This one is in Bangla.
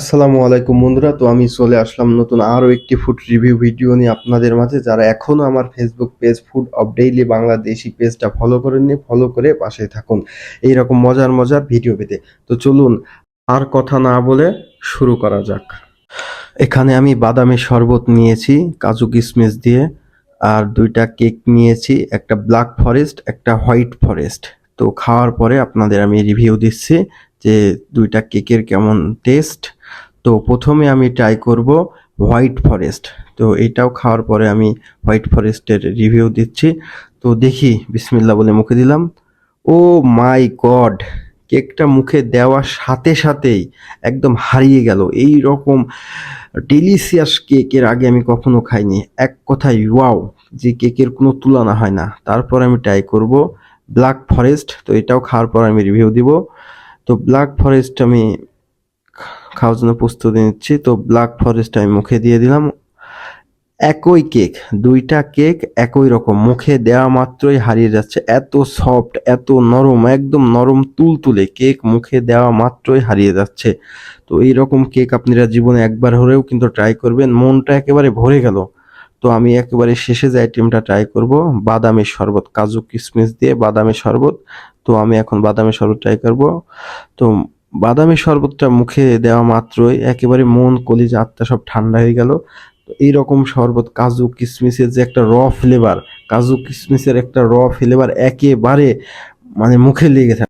আসসালামু আলাইকুম বন্ধুরা, তো আমি চলে আসলাম নতুন আরও একটি ফুড রিভিউ ভিডিও নিয়ে আপনাদের মাঝে। যারা এখনও আমার Facebook page food of daily Bangladeshi পেজটা ফলো করেননি ফলো করে পাশে থাকুন। এইরকম মজার মজার ভিডিও পেতে। তো চলুন, আর কথা না বলে শুরু করা যাক। এখানে আমি বাদামের শরবত নিয়েছি, কাজু কিশমিশ দিয়ে, আর দুইটা কেক নিয়েছি, একটা ব্ল্যাক ফরেস্ট একটা হোয়াইট ফরেস্ট তো খাওয়ার পরে আপনাদের আমি রিভিউ দিচ্ছি যে দুইটা কেকের কেমন টেস্ট তো প্রথমে আমি ট্রাই করব হোয়াইট ফরেস্ট তো এটাও খাওয়ার পরে আমি হোয়াইট ফরেস্টের রিভিউ দিচ্ছি। তো দেখি বিসমিল্লা বলে মুখে দিলাম। ও মাই গড কেকটা মুখে দেওয়ার সাথে সাথেই একদম হারিয়ে গেল। এই রকম ডেলিসিয়াস কেক এর আগে আমি কখনো খাইনি। এক কথায় ওয়াও যে কেকের কোনো তুলনা হয় না। তারপর আমি ট্রাই করব ব্ল্যাক ফরেস্ট তো এটাও খাওয়ার পর আমি রিভিউ দিব। তো ব্ল্যাক ফরেস্ট আমি খাওয়ার জন্য প্রস্তুতি নিচ্ছি। তো ব্ল্যাক ফরেস্ট আমি মুখে দিয়ে দিলাম। একই কেক, দুইটা কেক একই রকম। মুখে দেওয়া মাত্রই হারিয়ে যাচ্ছে। এত সফট এত নরম, একদম নরম তুলতুলে কেক মুখে দেওয়া মাত্রই হারিয়ে যাচ্ছে। তো এই রকম কেক আপনারা জীবনে একবার হলেও কিন্তু ট্রাই করবেন। মনটা একেবারে ভরে গেল। তো আমি একেবারে শেষে যে আইটেমটা ট্রাই করব, বাদামের শরবত, কাজু কিশমিশ দিয়ে বাদামের শরবত। তো আমি এখন বাদামের শরবত ট্রাই করব। তো বাদামের শরবতটা মুখে দেওয়া মাত্রই একেবারে মন, কলিজা, আত্মা সব ঠান্ডা হয়ে গেল। তো এইরকম শরবত, কাজু কিশমিশের যে একটা র ফ্লেভার কাজু কিশমিশের একটা র ফ্লেভার একেবারে মানে মুখে লেগে থাকে।